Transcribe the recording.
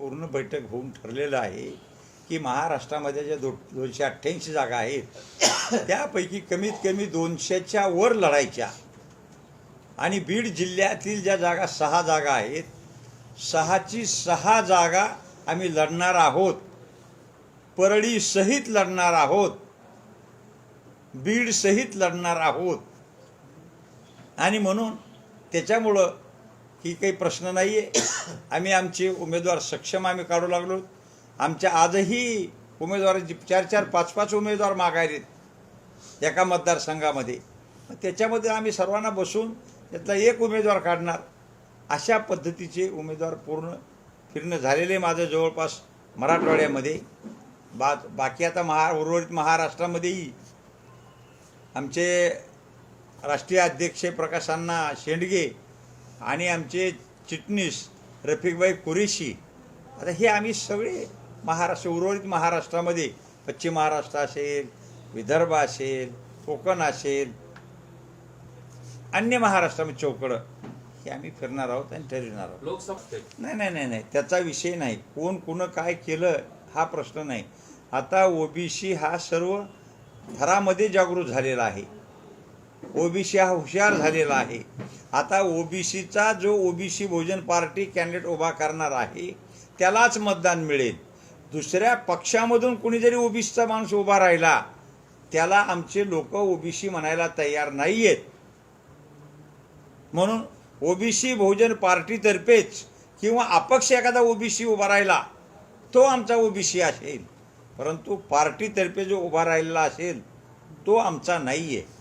पूर्ण बैठक होऊन ठरलेलं आहे की महाराष्ट्रामध्ये ज्या दो दोनशे अठ्ठ्याऐंशी जागा आहेत त्यापैकी कमीत कमी दोनशेच्या वर लढायच्या. आणि बीड जिल्ह्यातील ज्या जागा सहा जागा आहेत सहाची सहा जागा आम्ही लढणार आहोत. परळी सहित लढणार आहोत. बीड सहित लढणार आहोत. आणि म्हणून त्याच्यामुळं ही काही प्रश्न नाही आहे आम्ही आमचे उमेदवार सक्षम आम्ही काढू लागलो. आमच्या आजही उमेदवारांची चार चार पाच पाच उमेदवार मागायलेत एका मतदारसंघामध्ये. त्याच्यामध्ये आम्ही सर्वांना बसून त्यातला एक उमेदवार काढणार. अशा पद्धतीचे उमेदवार पूर्ण फिरणं झालेले माझं जवळपास मराठवाड्यामध्ये. बा बाकी आता महा उर्वरित महाराष्ट्रामध्येही आमचे राष्ट्रीय अध्यक्ष प्रकाशांना शेंडगे आणि आमचे चिटणीस रफिकबाई कुरेशी आता हे आम्ही सगळे महाराष्ट्र उर्वरित महाराष्ट्रामध्ये पश्चिम महाराष्ट्र असेल विदर्भ असेल कोकण असेल अन्य महाराष्ट्रामध्ये चौकडं हे आम्ही फिरणार आहोत आणि ठरविणार आहोत. लोकसभा नाही नाही नाही नाही त्याचा विषय नाही. कोण कुणं काय केलं हा प्रश्न नाही. आता ओबीसी हा सर्व थरामध्ये जागृत झालेला आहे. ओबीसी हा हुशार झालेला आहे. आता ओबीसीचा जो ओबीसी भोजन पार्टी कॅन्डिडेट उभा करणार आहे त्यालाच मतदान मिळेल. दुसऱ्या पक्षामधून कुणी जरी ओबीसीचा माणूस उभा राहिला त्याला आमचे लोक ओबीसी म्हणायला तयार नाही आहेत म्हणून ओबीसी बहुजन पार्टीतर्फेच किंवा अपक्ष एखादा ओबीसी उभा राहिला तो आमचा ओबीसी असेल. परंतु पार्टीतर्फे जो उभा राहिलेला असेल तो आमचा नाही आहे